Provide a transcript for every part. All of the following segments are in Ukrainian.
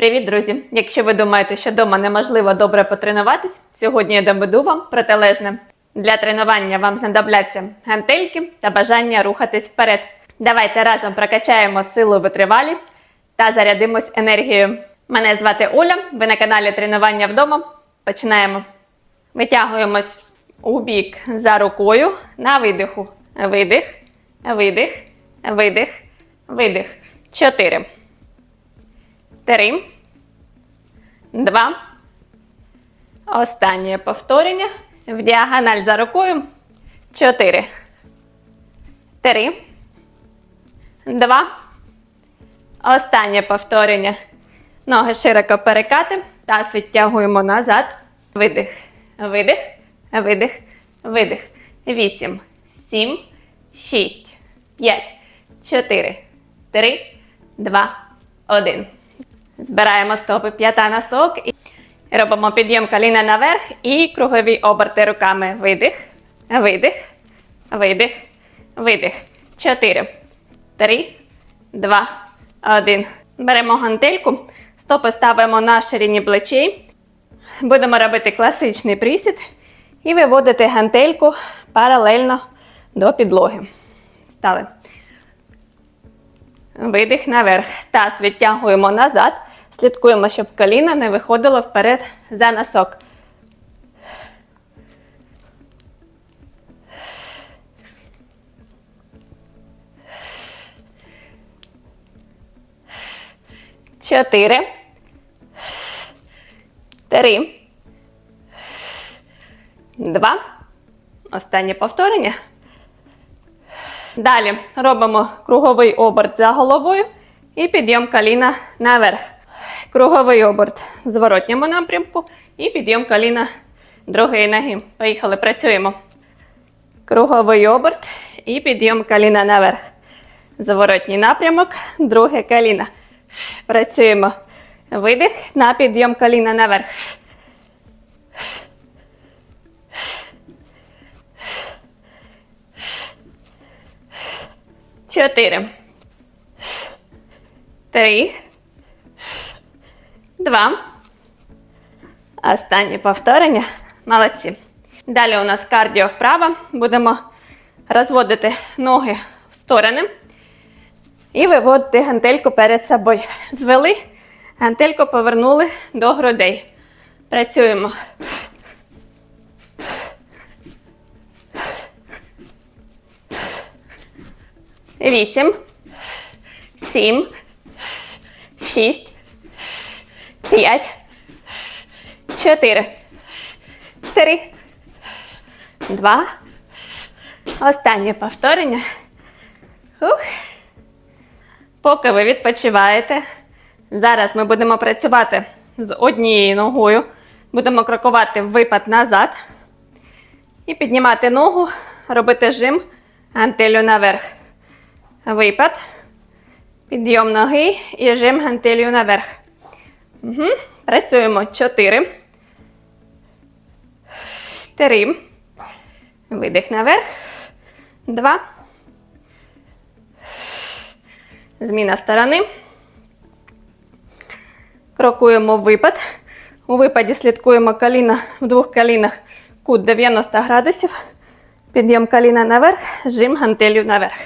Привіт, друзі! Якщо ви думаєте, що вдома неможливо добре потренуватись, сьогодні я доведу вам протилежне. Для тренування вам знадобляться гантельки та бажання рухатись вперед. Давайте разом прокачаємо силу витривалість та зарядимось енергією. Мене звати Оля, ви на каналі Тренування вдома. Починаємо. Витягуємось у бік за рукою на видиху. Видих, видих, видих, видих. Чотири. Три. Два. Останнє повторення. В діагональ за рукою. Чотири. Три. Два. Останнє повторення. Ноги широко перекати. Таз відтягуємо назад. Видих. Видих. Видих. Видих. Вісім. Сім. Шість. П'ять. Чотири. Три. Два. Один. Збираємо стопи п'ята носок і робимо підйом коліна наверх і кругові оберти руками. Видих, видих, видих, видих. Чотири, три, два, один. Беремо гантельку, стопи ставимо на ширині плечей. Будемо робити класичний присід і виводити гантельку паралельно до підлоги. Стали. Видих наверх. Таз відтягуємо назад. Слідкуємо, щоб коліно не виходило вперед за носок. Чотири. Три. Два. Останнє повторення. Далі робимо круговий оберт за головою і підйом коліна наверх. Круговий оберт в зворотньому напрямку і підйом коліна другої ноги. Поїхали, працюємо. Круговий оберт і підйом коліна наверх. Зворотній напрямок, друге коліно. Працюємо. Видих на підйом коліна наверх. Чотири. Три. Два. Останнє повторення. Молодці. Далі у нас кардіо вправо. Будемо розводити ноги в сторони і виводити гантельку перед собою. Звели, гантельку повернули до грудей. Працюємо. Вісім, сім, шість, п'ять, чотири, три, два. Останнє повторення. Ух. Поки ви відпочиваєте, зараз ми будемо працювати з однією ногою. Будемо крокувати випад назад. І піднімати ногу, робити жим гантелю наверх. Випад. Підйом ноги і жим гантелью наверх. Угу. Працюємо 4. 3. Видих наверх. 2. Зміна сторони. Крокуємо випад. У випаді слідкуємо коліна в двох колінах кут 90 градусів. Підйом коліна наверх, жим гантелью наверх.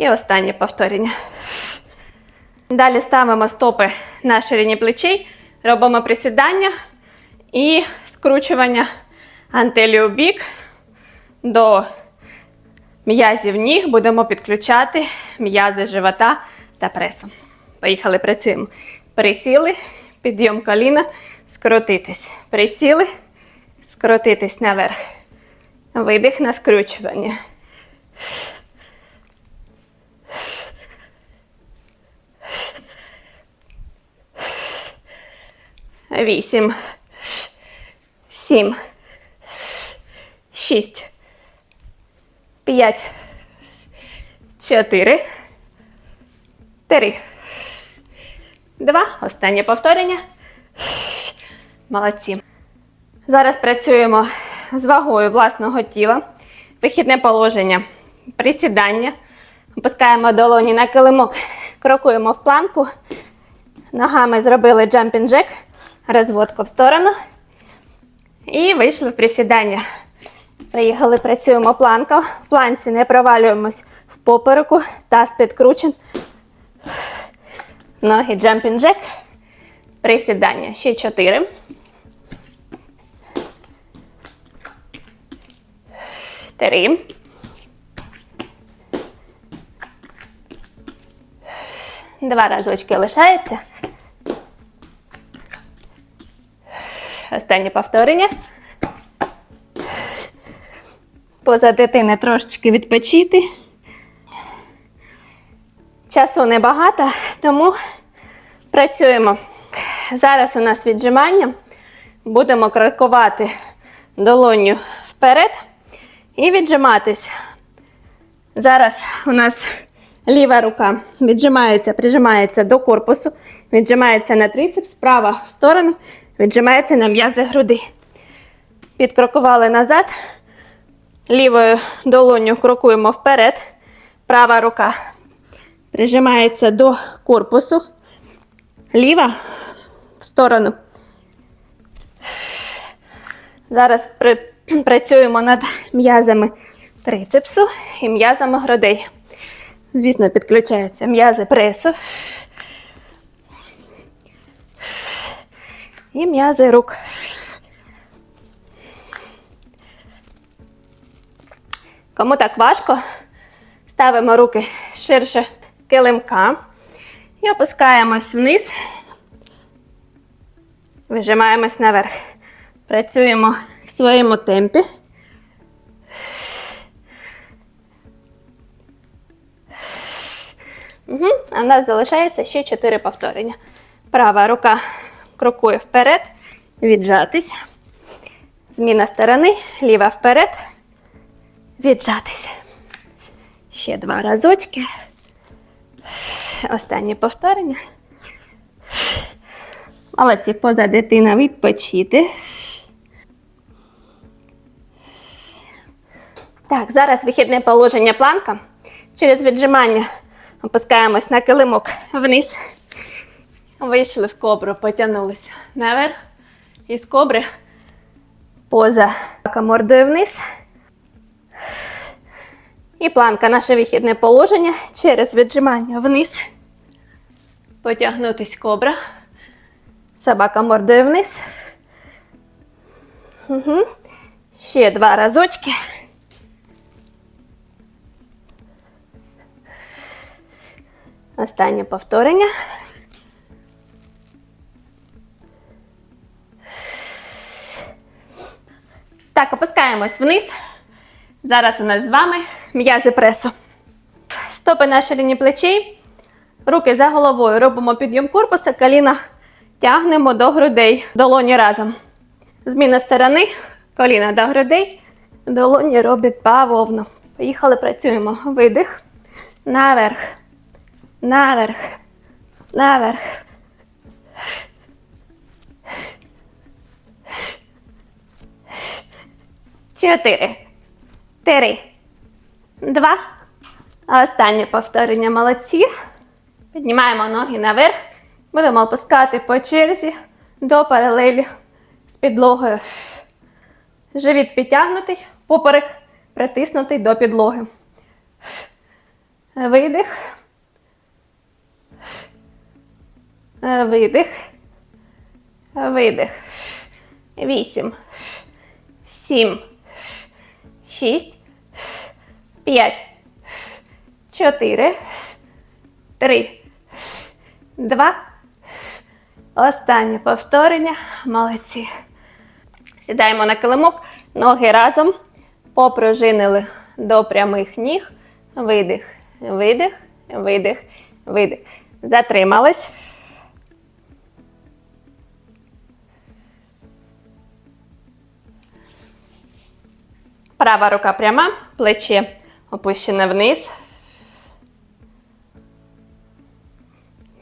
І останнє повторення. Далі ставимо стопи на ширині плечей, робимо присідання і скручування гантелі у бік до м'язів ніг. Будемо підключати м'язи живота та пресу. Поїхали, працюємо. Присіли, підйом коліна, скрутитись. Присіли, скрутитись наверх. Видих на скручування. Вісім. Сім. Шість. П'ять. Чотири. Три. Два. Останнє повторення. Молодці. Зараз працюємо з вагою власного тіла. Вихідне положення. Присідання. Опускаємо долоні на килимок. Крокуємо в планку. Ногами зробили jack. Розводку в сторону. І вийшли в присідання. Поїхали, працюємо планка. В планці не провалюємось в попереку. Таз підкручен. Ноги jumping jack. Присідання. Ще чотири. Три. Два разочки лишається. Останнє повторення. Поза дитини трошечки відпочити. Часу небагато, тому працюємо. Зараз у нас віджимання. Будемо крокувати долоню вперед і віджиматись. Зараз у нас ліва рука віджимається, прижимається до корпусу, віджимається на трицепс, права в сторону, віджимається на м'язи груди. Підкрокували назад. Лівою долоню крокуємо вперед. Права рука прижимається до корпусу. Ліва в сторону. Зараз при, працюємо над м'язами трицепсу і м'язами грудей. Звісно, підключаються м'язи пресу і м'язи рук. Кому так важко, ставимо руки ширше килимка і опускаємось вниз, вижимаємось наверх. Працюємо в своєму темпі. Угу. А в нас залишається ще 4 повторення. Права рука крокує вперед, віджатись. Зміна сторони, ліва вперед, віджатись. Ще два разочки. Останнє повторення. Молодці, поза дитина відпочити. Так, зараз вихідне положення планка. Через віджимання опускаємось на килимок вниз. Вийшли в кобру, потягнулися наверх. І з кобри поза мордою вниз. І планка наше вихідне положення через віджимання вниз. Потягнутись кобра. Собака мордою вниз. Угу. Ще два разочки. Останнє повторення. Так, опускаємось вниз. Зараз у нас з вами м'язи пресу. Стопи на ширині плечей. Руки за головою. Робимо підйом корпуса, коліна тягнемо до грудей. Долоні разом. Зміна сторони, коліна до грудей. Долоні роблять бавовну. Поїхали, працюємо. Видих. Наверх. Наверх. Наверх. Чотири. Три. Два. Останнє повторення молодці. Піднімаємо ноги наверх. Будемо опускати по черзі до паралелі з підлогою. Живіт підтягнутий, поперек притиснутий до підлоги. Видих. Видих. Видих. Вісім. Сім. Шість. П'ять. Чотири. Три. Два. Останнє повторення. Молодці. Сідаємо на килимок. Ноги разом. Попружинили до прямих ніг. Видих. Видих. Видих. Видих. Затримались. Права рука пряма, плечі опущене вниз.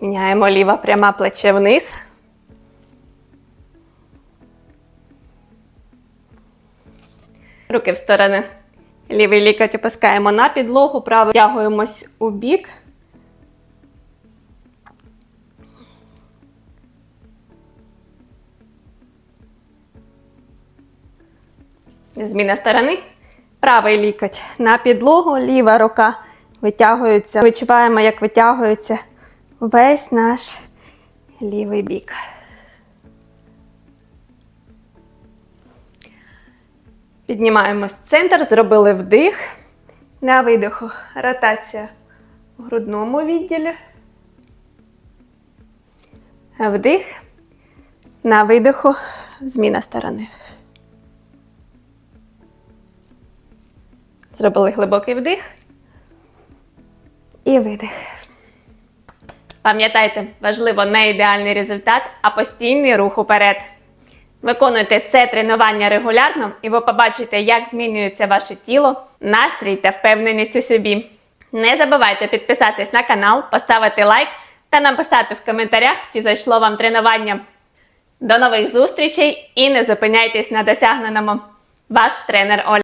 Міняємо ліва пряма плече вниз. Руки в сторони. Лівий лікоть опускаємо на підлогу, право тягуємось у бік. Зміна сторони. Правий лікоть на підлогу, ліва рука витягується. Відчуваємо, як витягується весь наш лівий бік. Піднімаємось в центр, зробили вдих. На видиху ротація в грудному відділі. Вдих. На видиху зміна сторони. Зробили глибокий вдих і видих. Пам'ятайте, важливо не ідеальний результат, а постійний рух уперед. Виконуйте це тренування регулярно, і ви побачите, як змінюється ваше тіло, настрій та впевненість у собі. Не забувайте підписатись на канал, поставити лайк та написати в коментарях, чи зайшло вам тренування. До нових зустрічей і не зупиняйтесь на досягненому. Ваш тренер Оля.